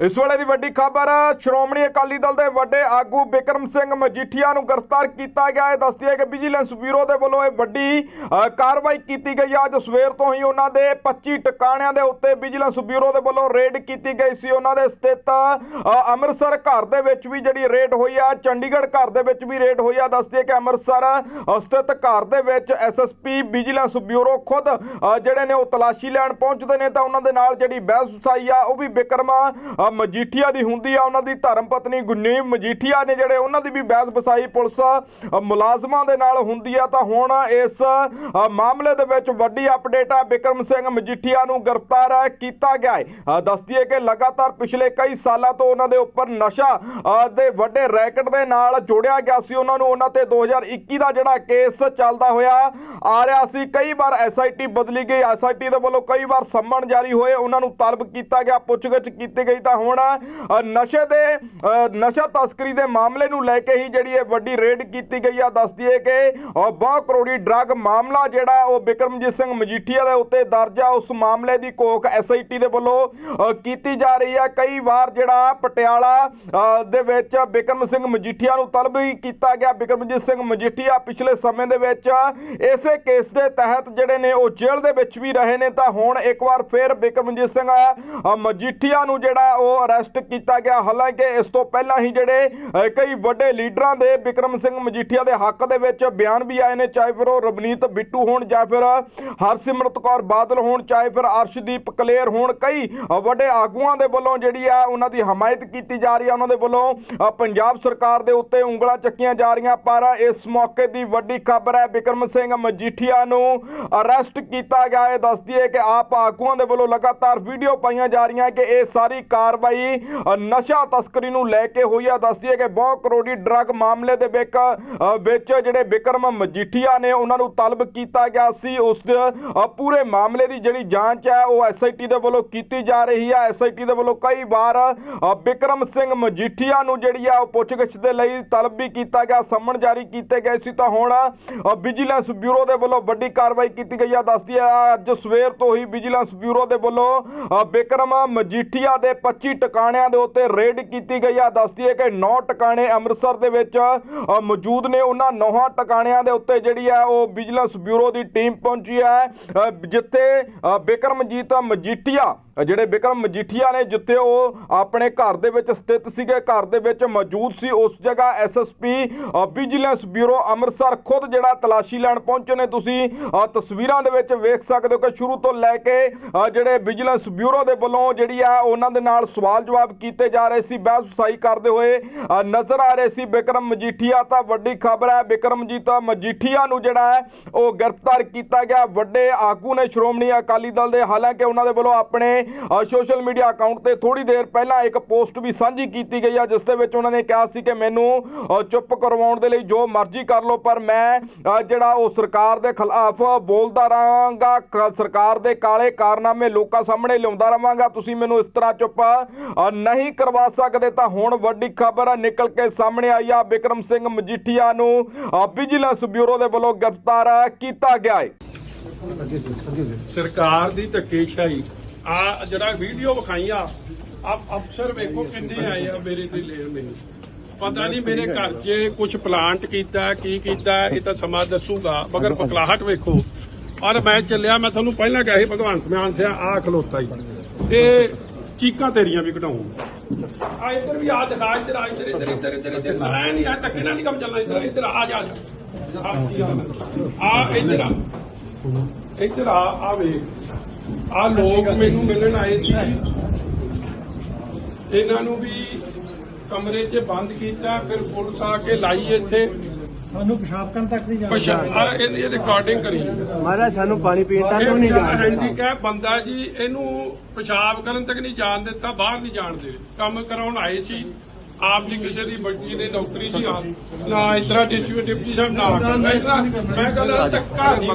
ਇਸ ਵੇਲੇ ਦੀ ਵੱਡੀ ਖਬਰ, ਸ਼੍ਰੋਮਣੀ ਅਕਾਲੀ ਦਲ ਦੇ ਵੱਡੇ ਆਗੂ ਬਿਕਰਮ ਸਿੰਘ ਮਜੀਠੀਆ ਨੂੰ ਗ੍ਰਿਫਤਾਰ ਕੀਤਾ ਗਿਆ। ਹੈ ਦੱਸਦੀ ਹੈ ਕਿ ਵਿਜੀਲੈਂਸ ਬਿਊਰੋ ਦੇ ਵੱਲੋਂ ਇਹ ਵੱਡੀ ਕਾਰਵਾਈ ਕੀਤੀ ਗਈ। ਹੈ ਅੱਜ ਸਵੇਰ ਤੋਂ ਹੀ ਉਹਨਾਂ ਦੇ 25 ਟਿਕਾਣਿਆਂ ਦੇ ਉੱਤੇ ਵਿਜੀਲੈਂਸ ਬਿਊਰੋ ਦੇ ਵੱਲੋਂ ਰੇਡ ਕੀਤੀ ਗਈ ਸੀ। ਉਹਨਾਂ ਦੇ ਸਥਿਤ ਅੰਮ੍ਰਿਤਸਰ ਘਰ ਦੇ ਵਿੱਚ ਵੀ ਜਿਹੜੀ ਰੇਡ ਹੋਈ ਆ, ਚੰਡੀਗੜ੍ਹ ਘਰ ਦੇ ਵਿੱਚ ਵੀ ਰੇਡ ਹੋਈ ਆ। ਦੱਸਦੀ ਹੈ ਕਿ ਅੰਮ੍ਰਿਤਸਰ ਸਥਿਤ ਘਰ ਦੇ ਵਿੱਚ ਐਸਐਸਪੀ ਵਿਜੀਲੈਂਸ ਬਿਊਰੋ ਖੁਦ ਜਿਹੜੇ ਨੇ ਉਹ ਤਲਾਸ਼ੀ ਲੈਣ ਪਹੁੰਚਦੇ ਨੇ ਤਾਂ ਉਹਨਾਂ ਦੇ ਨਾਲ ਜਿਹੜੀ ਬਹਿਸ ਵਸਾਈ ਆ, ਉਹ ਵੀ ਬਿਕਰਮ ਮਜੀਠੀਆ ਦੀ ਹੁੰਦੀ ਆ ਉਹਨਾਂ ਦੀ ਧਰਮ ਪਤਨੀ ਗੁਰਨੀਮ ਮਜੀਠੀਆ ਨੇ ਜਿਹੜੇ ਉਹਨਾਂ ਦੀ ਵੀ ਬਹਿਸ ਵਸਾਈ ਪੁਲਿਸ ਮੁਲਾਜ਼ਮਾਂ ਦੇ ਨਾਲ ਹੁੰਦੀ ਆ ਤਾਂ ਹੁਣ ਇਸ ਮਾਮਲੇ ਦੇ ਵਿੱਚ ਵੱਡੀ ਅਪਡੇਟ ਆ। ਬਿਕਰਮ ਸਿੰਘ ਮਜੀਠੀਆ ਨੂੰ ਗ੍ਰਿਫਤਾਰ ਕੀਤਾ ਗਿਆ ਹੈ ਅ, ਦੱਸਦੀ ਹੈ ਕਿ ਲਗਾਤਾਰ ਪਿਛਲੇ ਕਈ ਸਾਲਾਂ ਤੋਂ ਉਹਨਾਂ ਦੇ ਉੱਪਰ ਨਸ਼ਾ ਦੇ ਵੱਡੇ ਰੈਕਟ ਦੇ ਨਾਲ ਜੋੜਿਆ ਗਿਆ ਸੀ। ਉਹਨਾਂ ਨੂੰ ਉਹਨਾਂ ਤੇ 2021 ਦਾ ਜਿਹੜਾ ਕੇਸ ਚੱਲਦਾ ਹੋਇਆ ਆ ਰਿਹਾ ਸੀ। ਕਈ ਵਾਰ ਐਸਆਈਟੀ ਬਦਲੀ ਗਈ। ਐਸਆਈਟੀ ਦੇ ਵੱਲੋਂ ਕਈ ਵਾਰ ਸੰਮਣ ਜਾਰੀ ਹੋਏ। ਉਹਨਾਂ ਨੂੰ ਤਲਬ ਕੀਤਾ ਗਿਆ ਪੁੱਛਗਿੱਛ ਕੀਤੀ ਗਈ ਤਾਂ ਹੁਣ। ਨਸ਼ੇ ਦੇ ਨਸ਼ਾ ਤਸਕਰੀ ਦੇ ਮਾਮਲੇ ਨੂੰ ਲੈ ਕੇ ਹੀ ਜਿਹੜੀ ਇਹ ਵੱਡੀ ਰੇਡ ਕੀਤੀ ਗਈ ਆ ਦੱਸਦੀ ਹੈ ਕਿ ਅ, ਬਹੁਤ ਕਰੋੜੀ ਡਰੱਗ ਮਾਮਲਾ ਜਿਹੜਾ ਉਹ ਬਿਕਰਮਜੀਤ ਸਿੰਘ ਮਜੀਠੀਆ ਦੇ ਉੱਤੇ ਦਰਜ ਆ। ਉਸ ਮਾਮਲੇ ਦੀ ਕੋਕ ਐਸਆਈਟੀ ਦੇ ਵੱਲੋਂ ਕੀਤੀ ਜਾ ਰਹੀ ਹੈ ਕਈ ਵਾਰ ਜਿਹੜਾ ਪਟਿਆਲਾ ਦੇ ਵਿੱਚ ਬਿਕਰਮ ਸਿੰਘ ਮਜੀਠੀਆ ਨੂੰ ਤਲਬ ਵੀ ਕੀਤਾ ਗਿਆ। ਬਿਕਰਮਜੀਤ ਸਿੰਘ ਮਜੀਠੀਆ ਪਿਛਲੇ ਸਮੇਂ ਦੇ ਵਿੱਚ ਇਸੇ ਕੇਸ ਦੇ ਤਹਿਤ ਜਿਹੜੇ ਨੇ ਉਹ ਜੇਲ੍ਹ ਦੇ ਵਿੱਚ ਵੀ ਰਹੇ ਨੇ। ਤਾਂ ਹੁਣ ਇੱਕ ਵਾਰ ਫੇਰ ਬਿਕਰਮਜੀਤ ਸਿੰਘ ਮਜੀਠੀਆ ਨੂੰ ਜਿਹੜਾ ਉਹ ਅਰੈਸਟ ਕੀਤਾ ਗਿਆ। ਹਾਲਾਂਕਿ ਇਸ ਤੋਂ ਪਹਿਲਾਂ ਹੀ ਜਿਹੜੇ ਕਈ ਵੱਡੇ ਲੀਡਰਾਂ ਦੇ ਬਿਕਰਮ ਸਿੰਘ ਮਜੀਠੀਆ ਦੇ ਹੱਕ ਦੇ ਵਿੱਚ ਬਿਆਨ ਵੀ ਆਏ ਨੇ, ਚਾਹੇ ਫਿਰ ਉਹ ਰਵਨੀਤ ਬਿੱਟੂ ਹੋਣ ਜਾਂ ਫਿਰ ਹਰਸਿਮਰਤ ਕੌਰ ਬਾਦਲ ਹੋਣ, ਚਾਹੇ ਫਿਰ ਅਰਸ਼ਦੀਪ ਕਲੇਰ ਹੋਣ, ਕਈ ਵੱਡੇ ਆਗੂਆਂ ਦੇ ਵੱਲੋਂ ਜਿਹੜੀ ਆ ਉਹਨਾਂ ਦੀ ਹਮਾਇਤ ਕੀਤੀ ਜਾ ਰਹੀ ਆ, ਉਹਨਾਂ ਦੇ ਵੱਲੋਂ ਪੰਜਾਬ ਸਰਕਾਰ ਦੇ ਉੱਤੇ ਉਂਗਲਾਂ ਚੱਕੀਆਂ ਜਾ ਰਹੀਆਂ, ਪਰ ਇਸ ਮੌਕੇ ਦੀ ਵੱਡੀ ਖਬਰ ਹੈ ਬਿਕਰਮ ਸਿੰਘ ਮਜੀਠੀਆ ਨੂੰ ਅਰੈਸਟ ਕੀਤਾ ਗਿਆ। ਹੈ ਦੱਸਦੀ ਹੈ ਕਿ ਆਪ ਆਗੂਆਂ ਦੇ ਵੱਲੋਂ ਲਗਾਤਾਰ ਵੀਡੀਓ ਪਾਈਆਂ ਜਾ ਰਹੀਆਂ ਕਿ ਇਹ ਸਾਰੀ ਕਾਰ ਕਾਰਵਾਈ ਨਸ਼ਾ ਤਸਕਰੀ ਨੂੰ ਲੈ ਕੇ ਹੋਈ ਆ ਦੱਸਦੀ ਹੈ ਕਿ ਬਹੁਤ ਕਰੋੜੀ ਡਰੱਗ ਮਾਮਲੇ ਦੇ ਵਿੱਚ ਵਿੱਚ ਜਿਹੜੇ ਬਿਕਰਮ ਮਜੀਠੀਆ ਨੇ ਉਹਨਾਂ ਨੂੰ ਤਲਬ ਕੀਤਾ ਗਿਆ ਸੀ। ਉਸ ਦੇ ਪੂਰੇ ਮਾਮਲੇ ਦੀ ਜਿਹੜੀ ਜਾਂਚ ਹੈ ਉਹ ਐਸਆਈਟੀ ਦੇ ਵੱਲੋਂ ਕੀਤੀ ਜਾ ਰਹੀ ਹੈ। ਐਸਆਈਟੀ ਦੇ ਵੱਲੋਂ ਕਈ ਵਾਰ ਅ, ਸਿੰਘ ਮਜੀਠੀਆ ਨੂੰ ਜਿਹੜੀ ਆ ਉਹ ਪੁੱਛਗਿੱਛ ਦੇ ਲਈ ਤਲਬ ਵੀ ਕੀਤਾ ਗਿਆ ਸੰਮਣ ਜਾਰੀ ਕੀਤੇ ਗਏ ਸੀ। ਤਾਂ ਹੁਣ ਵਿਜੀਲੈਂਸ ਬਿਊਰੋ ਦੇ ਵੱਲੋਂ ਵੱਡੀ ਕਾਰਵਾਈ ਕੀਤੀ ਗਈ ਆ ਦੱਸਦੀ ਹੈ ਅੱਜ ਸਵੇਰ ਤੋਂ ਹੀ ਵਿਜੀਲੈਂਸ ਬਿਊਰੋ ਦੇ ਵੱਲੋਂ ਅ, ਬਿਕਰਮ ਮਜੀਠੀਆ ਦੇ 25 ਟਿਕਾਣਿਆਂ ਦੇ ਉੱਤੇ ਰੇਡ ਕੀਤੀ ਗਈ ਆ। ਦੱਸਦੀ ਹੈ ਕਿ 9 ਟਿਕਾਣੇ ਅੰਮ੍ਰਿਤਸਰ ਦੇ ਵਿੱਚ ਮੌਜੂਦ ਨੇ। ਉਹਨਾਂ 9 ਟਿਕਾਣਿਆਂ ਦੇ ਉੱਤੇ ਜਿਹੜੀ ਹੈ ਉਹ ਵਿਜੀਲੈਂਸ ਬਿਊਰੋ ਦੀ ਟੀਮ ਪਹੁੰਚੀ ਹੈ। ਜਿੱਥੇ ਬਿਕਰਮਜੀਤ ਮਜੀਠੀਆ ਜਿਹੜੇ ਬਿਕਰਮ ਮਜੀਠੀਆ ਨੇ ਜਿੱਥੇ ਉਹ ਆਪਣੇ ਘਰ ਦੇ ਵਿੱਚ ਸਥਿਤ ਸੀਗੇ, ਘਰ ਦੇ ਵਿੱਚ ਮੌਜੂਦ ਸੀ, ਉਸ ਜਗ੍ਹਾ ਐਸਐਸਪੀ ਵਿਜੀਲੈਂਸ ਬਿਊਰੋ ਅੰਮ੍ਰਿਤਸਰ ਖੁਦ ਜਿਹੜਾ ਤਲਾਸ਼ੀ ਲੈਣ ਪਹੁੰਚੇ ਨੇ। ਤੁਸੀਂ ਤਸਵੀਰਾਂ ਦੇ ਵਿੱਚ ਵੇਖ ਸਕਦੇ ਹੋ ਕਿ ਸ਼ੁਰੂ ਤੋਂ ਲੈ ਕੇ ਜਿਹੜੇ ਵਿਜੀਲੈਂਸ ਬਿਊਰੋ ਦੇ ਵੱਲੋਂ ਜਿਹੜੀ ਆ, ਉਹਨਾਂ ਦੇ ਨਾਲ ਸਵਾਲ ਜਵਾਬ ਕੀਤੇ ਜਾ ਰਹੇ ਸੀ, ਬਹਿਸ ਵਸਾਈ ਕਰਦੇ ਹੋਏ ਨਜ਼ਰ ਆ ਰਹੇ ਸੀ ਬਿਕਰਮ ਮਜੀਠੀਆ। ਤਾਂ ਵੱਡੀ ਖਬਰ ਹੈ ਬਿਕਰਮਜੀਤ ਮਜੀਠੀਆ ਨੂੰ ਜਿਹੜਾ ਹੈ, ਉਹ ਗ੍ਰਿਫਤਾਰ ਕੀਤਾ ਗਿਆ। ਵੱਡੇ ਆਗੂ ਨੇ ਸ਼੍ਰੋਮਣੀ ਅਕਾਲੀ ਦਲ ਦੇ, ਹਾਲਾਂਕਿ ਉਹਨਾਂ ਦੇ ਵੱਲੋਂ ਆਪਣੇ ਸੋਸ਼ਲ ਮੀਡੀਆ ਅਕਾਊਂਟ ਤੇ ਥੋੜੀ ਦੇਰ ਪਹਿਲਾਂ ਇੱਕ ਪੋਸਟ ਵੀ ਸਾਂਝੀ ਕੀਤੀ ਗਈ ਆ, ਜਿਸ ਦੇ ਵਿੱਚ ਉਹਨਾਂ ਨੇ ਕਿਹਾ ਸੀ ਕਿ ਮੈਨੂੰ ਚੁੱਪ ਕਰਵਾਉਣ ਦੇ ਲਈ ਜੋ ਮਰਜ਼ੀ ਕਰ ਲਓ, ਪਰ ਮੈਂ ਜਿਹੜਾ ਉਹ ਸਰਕਾਰ ਦੇ ਖਿਲਾਫ ਬੋਲਦਾ ਰਹਾਂਗਾ ਸਰਕਾਰ ਦੇ ਕਾਲੇ ਕਾਰਨਾਮੇ ਲੋਕਾਂ ਸਾਹਮਣੇ ਲਿਆਉਂਦਾ ਰਹਾਂਗਾ, ਤੁਸੀਂ ਮੈਨੂੰ ਇਸ ਤਰ੍ਹਾਂ ਚੁੱਪ ਨਹੀਂ ਕਰਵਾ ਸਕਦੇ, ਤਾਂ ਹੁਣ ਵੱਡੀ ਖਬਰ ਨਿਕਲ ਕੇ ਸਾਹਮਣੇ ਆਈ ਆ ਬਿਕਰਮ ਸਿੰਘ ਮਜੀਠੀਆ ਨੂੰ ਵਿਜੀਲੈਂਸ ਬਿਊਰੋ ਦੇ ਵੱਲੋਂ ਗ੍ਰਿਫਤਾਰ ਕੀਤਾ ਗਿਆ ਹੈ ਸਰਕਾਰ ਦੀ ਧੱਕੇਸ਼ਾਹੀ ਆ ਜਿਹੜਾ ਵੀਡੀਓ ਵਿਖਾਈਆਂ ਆ ਅਫਸਰ ਵੇਖੋ ਕਿੰਨੇ ਆਏ ਆ ਮੇਰੇ ਤੇ ਲੈਣ ਮੈਨੂੰ ਪਤਾ ਨਹੀਂ ਮੇਰੇ ਘਰ 'ਚ ਕੁਝ ਪਲਾਂਟ ਕੀਤਾ ਕੀ ਕੀਤਾ ਇਹ ਤਾਂ ਸਮਾਂ ਦੱਸੂਗਾ ਮਗਰ ਪਕਲਾਹਟ ਵੇਖੋ। ਔਰ ਮੈਂ ਚੱਲਿਆ ਮੈਂ ਤੁਹਾਨੂੰ ਪਹਿਲਾਂ ਕਿਹਾ ਸੀ ਭਗਵੰਤ ਮਾਨ ਸਿਆ ਆ ਖਲੋਤਾ ਹੀ। ਤੇ ਚੀਕਾਂ ਤੇਰੀਆਂ ਵੀ ਕਢਾਉਂ ਆ ਇੱਧਰ ਵੀ ਆ ਦਿਖਾ ਇੱਧਰ ਆ ਇੱਧਰ ਇੱਧਰ। ਇੱਧਰ ਇੱਧਰ ਇੱਧਰ। ਆ ਨਹੀਂ ਆ ਧੱਕੇ ਨਾਲ ਨਹੀਂ ਕੰਮ ਚੱਲਣਾ ਇੱਧਰ ਇੱਧਰ ਆ ਜਾ ਆ ਇੱਧਰ ਆ ਇੱਧਰ ਆ ਆ ਵੇਖ। ਆ ਲੋਕ ਮੈਨੂੰ ਮਿਲਣ ਆਏ ਸੀ ਇਹਨਾਂ ਨੂੰ ਵੀ ਕਮਰੇ 'ਚ ਬੰਦ ਕੀਤਾ ਫਿਰ ਪੁਲਿਸ ਆ ਕੇ ਲਾਈ ਇੱਥੇ। ਸਾਨੂੰ ਪਿਸ਼ਾਬ ਕਰਨ ਤੱਕ ਨਹੀਂ ਜਾਣਾ। ਇਹਦੀ ਰਿਕਾਰਡਿੰਗ ਕਰੀ। ਮਹਾਰਾਜ ਸਾਨੂੰ ਪਾਣੀ ਪੀਣ ਤੱਕ ਵੀ ਨਹੀਂ ਜਾਣਾ। ਹੈਂਡੀਕੈਪ ਬੰਦਾ ਜੀ ਇਹਨੂੰ ਪਿਸ਼ਾਬ ਕਰਨ ਤੱਕ ਨਹੀਂ ਜਾਣ ਦਿੱਤਾ ਬਾਹਰ ਨਹੀਂ ਜਾਣ ਦੇ ਕੰਮ ਕਰਾਉਣ ਆਏ ਸੀ। ਆਪ ਜੀ ਕਿਸੇ ਦੀ ਬੱਚੀ ਦੇ ਡਾਕਟਰੀ ਸੀ ਨਾ ਇਤਰਾ ਡਿਪਟੀ ਸਾਹਿਬ ਨਾ। ਮੈਂ ਕਹਿੰਦਾ ਧੱਕਾ ਨਹੀਂ